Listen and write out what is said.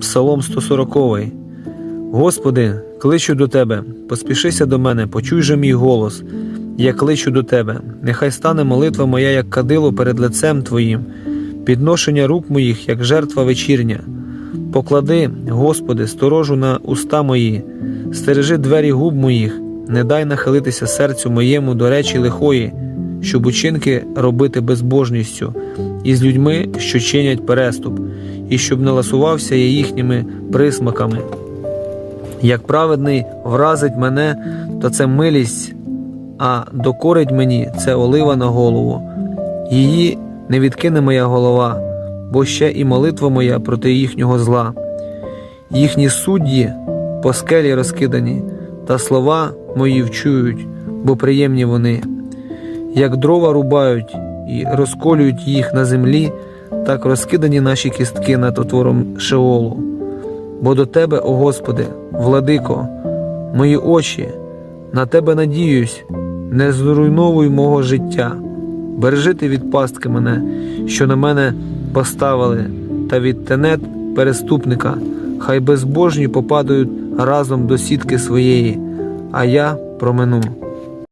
Псалом 140. Господи, кличу до Тебе, поспішися до мене, почуй же мій голос. Я кличу до Тебе. Нехай стане молитва моя, як кадило перед лицем Твоїм, підношення рук моїх, як жертва вечірня. Поклади, Господи, сторожу на уста мої, стережи двері губ моїх, не дай нахилитися серцю моєму до речі лихої, щоб учинки робити безбожністю, і з людьми, що чинять переступ, і щоб не ласувався я їхніми присмаками. Як праведний вразить мене, то це милість, а докорить мені це олива на голову. Її не відкине моя голова, бо ще і молитва моя проти їхнього зла. Їхні судді по скелі розкидані, та слова мої вчують, бо приємні вони. Як дрова рубають і розколюють їх на землі, так розкидані наші кістки над отвором Шеолу. Бо до Тебе, о Господи, владико, мої очі, на Тебе надіюсь, не зруйновуй мого життя. Бережи ти від пастки мене, що на мене поставили, та від тенет переступника, хай безбожні попадають разом до сітки своєї, а я промину.